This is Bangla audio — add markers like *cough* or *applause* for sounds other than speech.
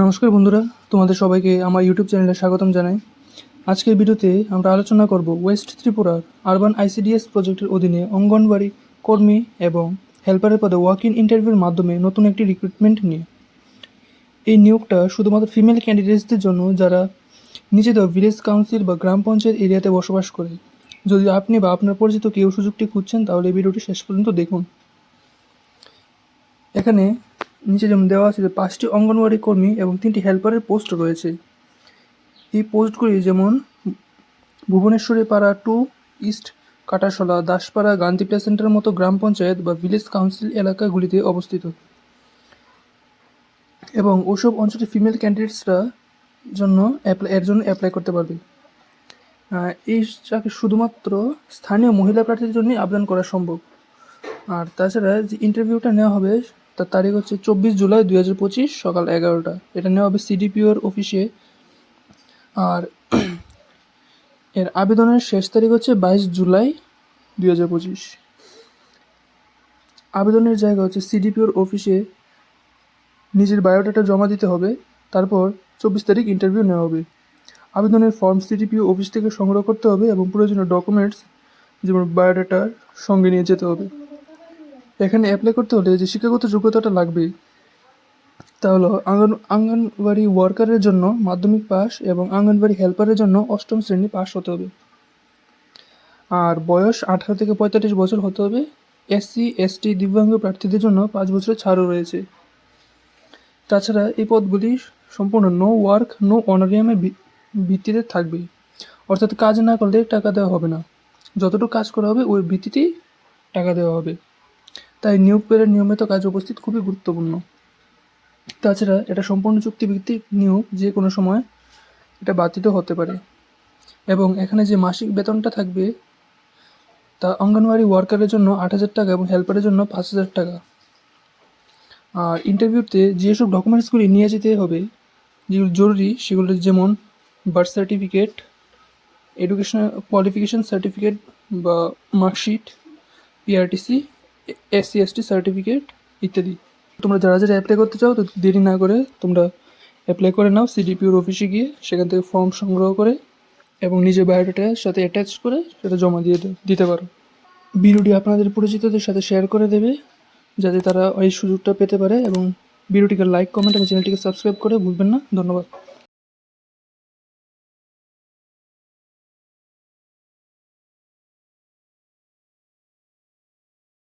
নমস্কার বন্ধুরা, তোমাদের সবাইকে আমার ইউটিউব চ্যানেলে স্বাগতম জানাই। আজকের ভিডিওতে আমরা আলোচনা করব ওয়েস্ট ত্রিপুরার আরবান আইসিডিএস প্রজেক্টের অধীনে অঙ্গনবাড়ি কর্মী এবং হেল্পারের পদে ওয়াক ইন ইন্টারভিউর মাধ্যমে নতুন একটি রিক্রুটমেন্ট নিয়ে। এই নিয়োগটা শুধুমাত্র ফিমেল ক্যান্ডিডেটসদের জন্য, যারা নিজেদের ভিলেজ কাউন্সিল বা গ্রাম পঞ্চায়েত এরিয়াতে বসবাস করে। যদি আপনি বা আপনার পরিচিত কেউ সুযোগটি খুঁজছেন, তাহলে এই ভিডিওটি শেষ পর্যন্ত দেখুন। এখানে নিচে যেমন দেওয়া আছে যে পাঁচটি অঙ্গনওয়াড়ি কর্মী এবং তিনটি হেল্পারের পোস্ট রয়েছে। এই পোস্টগুলি যেমন Bhubaneswari Para to east Katashala, Daspara Gandhi play সেন্টারের মতো গ্রাম পঞ্চায়েত বা ভিলেজ কাউন্সিল এলাকাগুলিতে অবস্থিত। এবং ওসব অঞ্চলে ফিমেল ক্যান্ডিডেটসরা জন্য অ্যাপ্লাই এর জন্য অ্যাপ্লাই করতে পারবে। এই চাকরি শুধুমাত্র স্থানীয় মহিলা প্রার্থীদের জন্যই আবেদন করা সম্ভব। আর তাছাড়া যে ইন্টারভিউটা নেওয়া হবে তার তারিখ হচ্ছে চব্বিশ জুলাই দুই হাজার পঁচিশ সকাল এগারোটা। এটা নেওয়া হবে সিডিপিওর অফিসে। আর *clears throat* এর আবেদনের শেষ তারিখ হচ্ছে বাইশ জুলাই দুই হাজার পঁচিশ। আবেদনের জায়গা হচ্ছে সিডিপিওর অফিসে। নিজের বায়োডাটা জমা দিতে হবে। তারপর চব্বিশ তারিখ ইন্টারভিউ নেওয়া হবে। আবেদনের ফর্ম সিডিপিও অফিস থেকে সংগ্রহ করতে হবে এবং প্রয়োজনীয় ডকুমেন্টস, যেমন বায়োডাটা, সঙ্গে নিয়ে যেতে হবে। এখানে অ্যাপ্লাই করতে হলে যে শিক্ষাগত যোগ্যতাটা লাগবে তা হলো আঙ্গন আঙ্গনবাড়ি ওয়ার্কারের জন্য মাধ্যমিক পাস এবং আঙ্গনবাড়ি হেল্পারের জন্য অষ্টম শ্রেণি পাস হতে হবে। আর বয়স আঠারো থেকে পঁয়তাল্লিশ বছর হতে হবে। এসসি এসটি দিব্যাঙ্গ প্রার্থীদের জন্য পাঁচ বছরের ছাড়ও রয়েছে। তাছাড়া এই পদগুলি সম্পূর্ণ নো ওয়ার্ক নো অনারিয়ামের ভিত্তিতে থাকবে। অর্থাৎ কাজ না করলে টাকা দেওয়া হবে না। যতটুকু কাজ করা হবে, ওই ভিত্তিতেই টাকা দেওয়া হবে। তাই নিয়োগ পেলের নিয়মিত কাজ উপস্থিত খুবই গুরুত্বপূর্ণ। তাছাড়া এটা সম্পূর্ণ চুক্তিভিত্তিক নিয়োগ, যে কোনো সময় এটা বাতিলও হতে পারে। এবং এখানে যে মাসিক বেতনটা থাকবে, তা অঙ্গনওয়াড়ি ওয়ার্কারের জন্য আট হাজার টাকা এবং হেল্পারের জন্য পাঁচ হাজার টাকা। আর ইন্টারভিউতে যেসব ডকুমেন্টসগুলি নিয়ে যেতে হবে, যেগুলো জরুরি, সেগুলো যেমন birth certificate education qualification certificate বা marksheet, PRTC SC ST certificate ইত্যাদি। তোমরা যারা যারা অ্যাপ্লাই করতে চাও, তো দেরি না করে তোমরা অ্যাপ্লাই করে নাও সিডিপিওর অফিসে গিয়ে, সেখান থেকে ফর্ম সংগ্রহ করে এবং নিজের বায়োডাটার সাথে অ্যাটাচ করে সেটা জমা দিয়ে দিতে পারো। ভিডিওটি আপনাদের পরিচিতদের সাথে শেয়ার করে দেবে, যাতে তারা এই সুযোগটা পেতে পারে এবং ভিডিওটিকে লাইক কমেন্ট এবং চ্যানেলটিকে সাবস্ক্রাইব করে ভুলবেন না। ধন্যবাদ।